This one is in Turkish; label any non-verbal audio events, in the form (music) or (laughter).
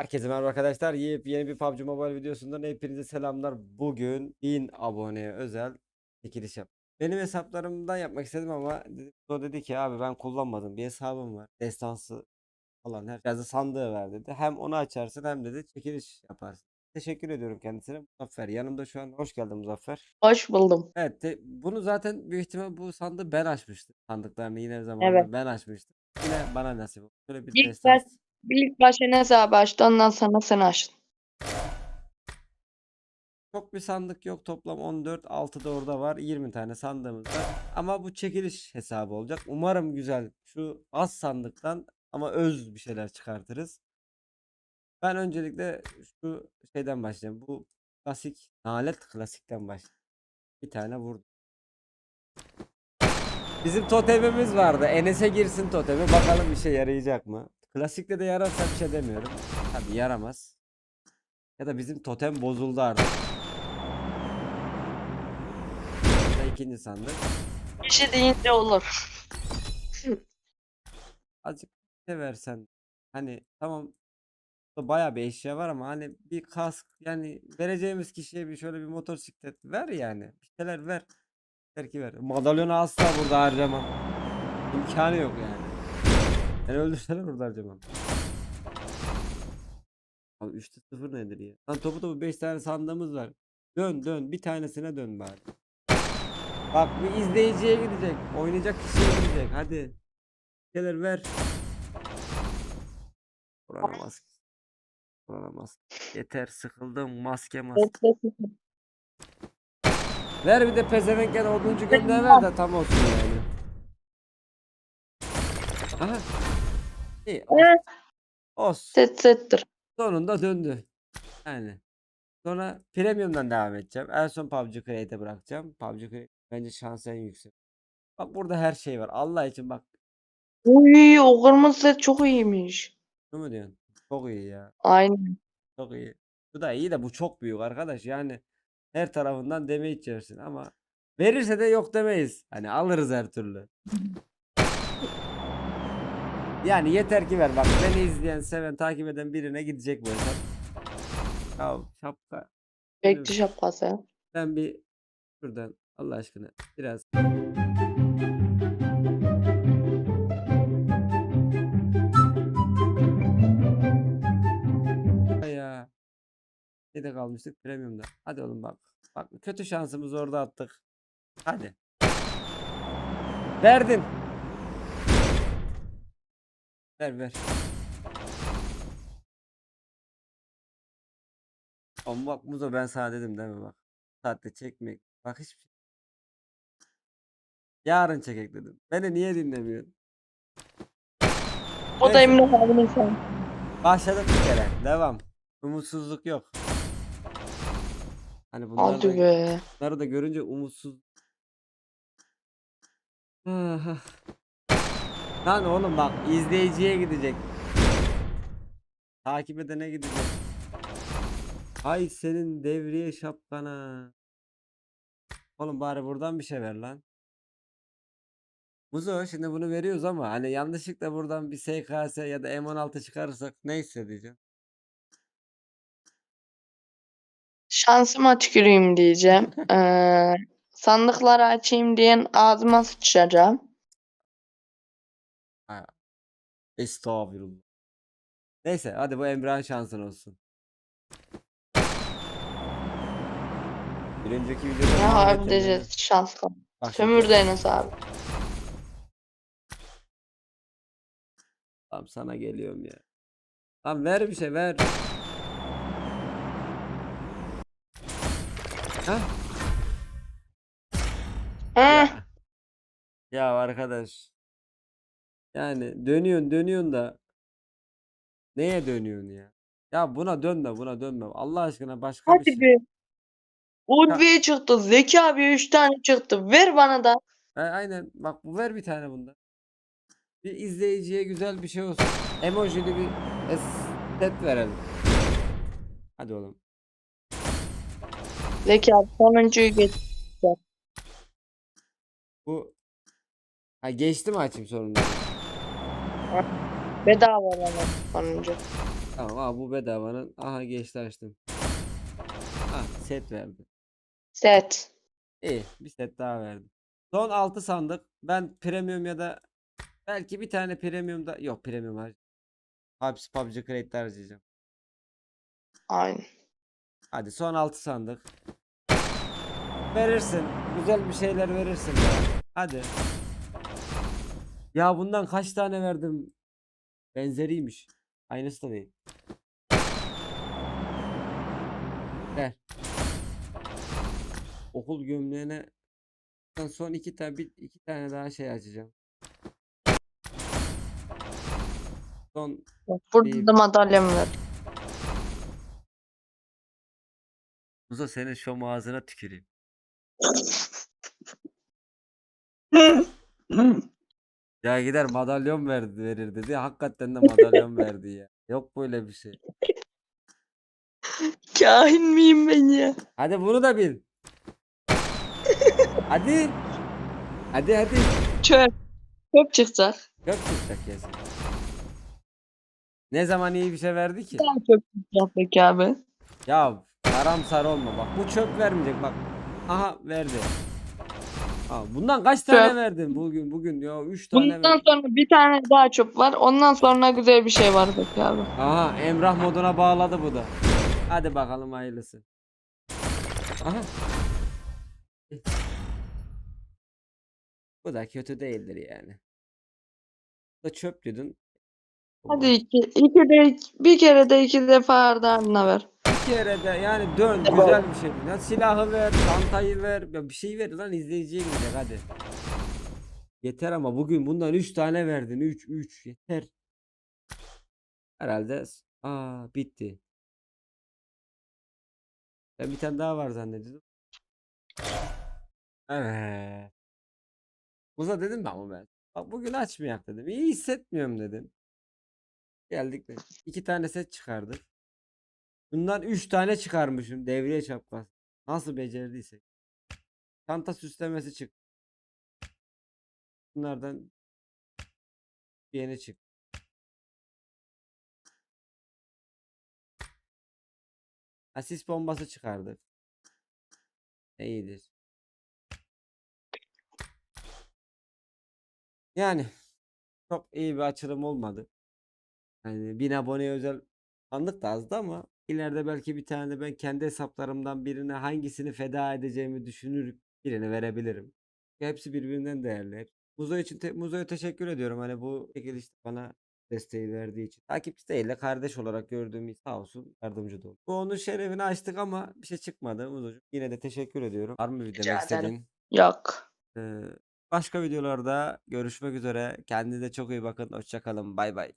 Herkese merhaba arkadaşlar. Yeni bir PUBG Mobile videosundan hepinize selamlar. Bugün 1000 aboneye özel çekiliş yap. Benim hesaplarımdan yapmak istedim ama o dedi ki abi ben kullanmadım. Bir hesabım var. Destansı falan her yazı sandığı ver dedi. Hem onu açarsın hem dedi çekiliş yaparsın. Teşekkür ediyorum kendisine. Muzaffer yanımda şu an. Hoş geldin Muzaffer. Hoş buldum. Evet te- bunu zaten büyük ihtimal bu sandığı ben açmıştım. Sandıklarını yine zamanında Evet. ben açmıştım. Yine bana nasip oldu. Şöyle bir İlk destans. baş- İlk başta ne hesabı açtı ondan sonra sen açtın. Çok bir sandık yok. Toplam 14. 6 da orada var. 20 tane sandığımız var. Ama bu çekiliş hesabı olacak. Umarım güzel. Şu az sandıktan ama öz bir şeyler çıkartırız. Ben öncelikle şu şeyden başlayayım. Bu klasik nalet klasikten başlayayım. Bir tane vurdum. Bizim totemimiz vardı. Enes'e girsin totemi. Bakalım işe yarayacak mı? Klasikte de yararsa bir şey demiyorum. Tabii yaramaz. Ya da bizim totem bozuldu artık. Bu da ikinci sandık. Bir şey deyince olur. (laughs) Azıcık şey versen. Hani tamam da bayağı bir eşya var ama hani bir kask yani vereceğimiz kişiye bir şöyle bir motosiklet ver yani. Bir şeyler ver. Belki ver. Madalyonu asla burada harcamam. İmkanı yok yani. Beni öldürseler burada harcamam. Abi 3'te 0 nedir ya? Lan topu topu 5 tane sandığımız var. Dön dön bir tanesine dön bari. Bak bir izleyiciye gidecek. Oynayacak kişiye gidecek. Hadi. Şeyler ver. Kur'an'a maske. Kur'an'a maske. Yeter sıkıldım maske maske. Ver bir de pezevenk yani oduncu gömleği ver de tam olsun yani. Aha. İyi olsun. Olsun. Set settir. Sonunda döndü. Yani. Sonra Premium'dan devam edeceğim. En son PUBG Create'e bırakacağım. PUBG Create bence şans en yüksek. Bak burada her şey var. Allah için bak. Uy o kırmızı set çok iyiymiş. Ne mu diyorsun? Çok iyi ya. Aynen. Çok iyi. Bu da iyi de bu çok büyük arkadaş. Yani her tarafından damage içersin ama verirse de yok demeyiz. Hani alırız her türlü. Yani yeter ki ver. Bak beni izleyen, seven, takip eden birine gidecek bu hesap. Ya şapka. Bekçi şapkası. Ben bir şuradan Allah aşkına biraz ya. Şeyde kalmıştık premiumda. Hadi oğlum bak. Bak kötü şansımızı orada attık. Hadi. Verdin. Ver ver. Ama bak Muzo ben sana dedim değil mi bak. Saatte çekmek. Bak hiçbir şey. Yarın çekek dedim. Beni niye dinlemiyorsun? O da Neyse. Emre abinin sen. Başladık bir kere. Devam. Umutsuzluk yok. Hani bunları Hadi da, be. bunları da görünce umutsuz. Ah. Lan oğlum bak izleyiciye gidecek. Takip edene gidecek. Ay senin devriye şapkana. Oğlum bari buradan bir şey ver lan. Muzo şimdi bunu veriyoruz ama hani yanlışlıkla buradan bir SKS ya da M16 çıkarırsak ne hissedeceğim? Şansıma tüküreyim diyeceğim. (laughs) Ee, sandıkları açayım diyen ağzıma sıçacağım. Estağfurullah. Neyse hadi bu Emrah'ın şansın olsun. Bir önceki videoda Ne Muhammed abi Emre'nin- şanslı. Bak şimdi, Sömürdü Enes abi. Tamam sana geliyorum ya. Tamam ver bir şey ver. Hah. Heh, Ya. Ya arkadaş. Yani dönüyorsun dönüyorsun da neye dönüyorsun ya? Ya buna dönme buna dönme. Allah aşkına başka bir hadi şey. be. Ulviye çıktı. Zeki abi 3 tane çıktı. Ver bana da. Aynen bak bu ver bir tane bundan. Bir izleyiciye güzel bir şey olsun. Emojili bir es- set verelim. Hadi oğlum. Zeki abi sonuncuyu geç. Bu ha geçti mi açayım sonunda? Bedava alalım sonuncu. Tamam abi bu bedavanın. Aha geçti açtım. Ha set verdi. Set. İyi bir set daha verdi. Son 6 sandık. Ben premium ya da belki bir tane premium da yok premium har. Hepsi PUBG Crate'de harcayacağım. Aynen. Hadi son 6 sandık. Verirsin. Güzel bir şeyler verirsin. Hadi. Ya bundan kaç tane verdim? Benzeriymiş. Aynısı da değil. Ver. Okul gömleğine son iki tane bir iki tane daha şey açacağım. Son Burada İyi. da madalyam var. Muzo senin şu ağzına tüküreyim. (laughs) (laughs) Ya gider madalyon verdi verir dedi. Hakikaten de madalyon verdi ya. Yok böyle bir şey. Kahin miyim ben ya? Hadi bunu da bil. Hadi. Hadi hadi. Çöp. Çöp çıkacak. Çok çıkacak kesin. Ne zaman iyi bir şey verdi ki? Daha çöp çıkacak peki abi. Ya karamsar olma bak. Bu çöp vermeyecek bak. Aha verdi. Ha, bundan kaç tane Çöp. verdin bugün bugün ya 3 tane Bundan verdin. sonra bir tane daha çöp var. Ondan sonra güzel bir şey var peki abi. Aha Emrah moduna bağladı bu da. Hadi bakalım hayırlısı. Aha. Bu da kötü değildir yani. Bu da çöp diyordun. Hadi iki, iki de bir kere de iki defa ardına ver. Kere de yani dön güzel bir şey. Ya silahı ver, çantayı ver, ya bir şey ver lan izleyiciye gidecek hadi. Yeter ama bugün bundan 3 tane verdin. 3 3 yeter. Herhalde aa bitti. Ben bir tane daha var zannediyordum. Evet. Muza dedim ben ama ben. Bak bugün açmayak dedim. İyi hissetmiyorum dedim. Geldik de iki tane set çıkardık. Bundan 3 tane çıkarmışım devriye çapraz. Nasıl becerdiysek. Çanta süslemesi çık. Bunlardan yeni çık. Asist bombası çıkardık. İyidir. Yani çok iyi bir açılım olmadı. Yani 1000 aboneye özel sandık da azdı ama ileride belki bir tane de ben kendi hesaplarımdan birine hangisini feda edeceğimi düşünür birini verebilirim. Hepsi birbirinden değerli. Muzo için te- Muzo'ya teşekkür ediyorum. Hani bu çekilişte bana desteği verdiği için. Takipçi değil de kardeş olarak gördüğüm için sağ olsun yardımcı da oldu. Bu onun şerefini açtık ama bir şey çıkmadı Muzocuğum. Yine de teşekkür ediyorum. Var mı bir Rica demek ederim. istediğin? Yok. Ee, başka videolarda görüşmek üzere. Kendinize çok iyi bakın. Hoşça kalın. Bay bay.